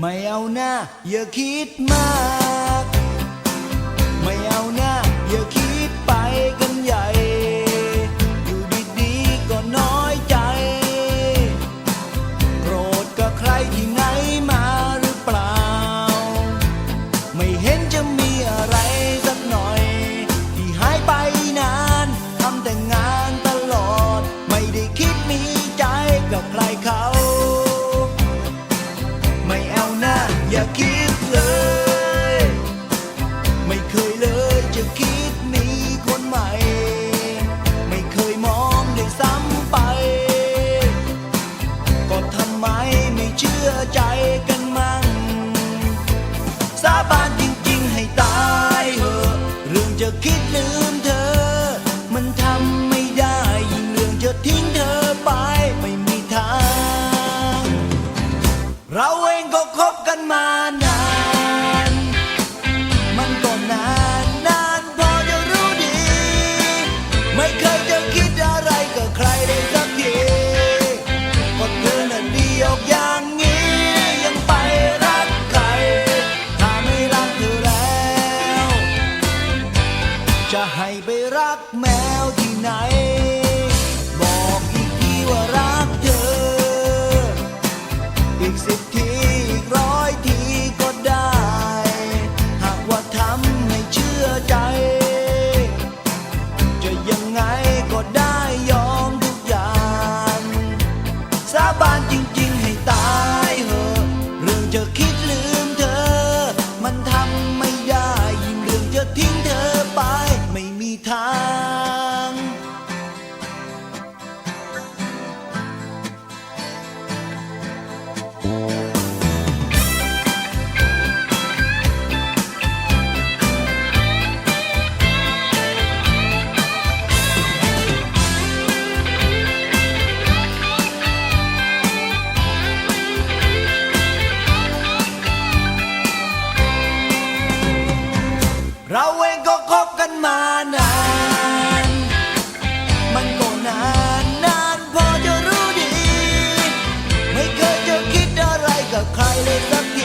ไม่เอาหน้าอย่าคิดมาก จะคิดลืมเธอ มันทำไม่ได้ยิ่งเรื่องจะทิ้งเธอไปไม่มีทาง เราเองก็คบกันมา รักแมวที่ไหน บอกอีกทีว่ารักเธอ อีกสิบทีอีกร้อยทีก็ได้ หากว่าทำให้เชื่อใจาง เราเ lives up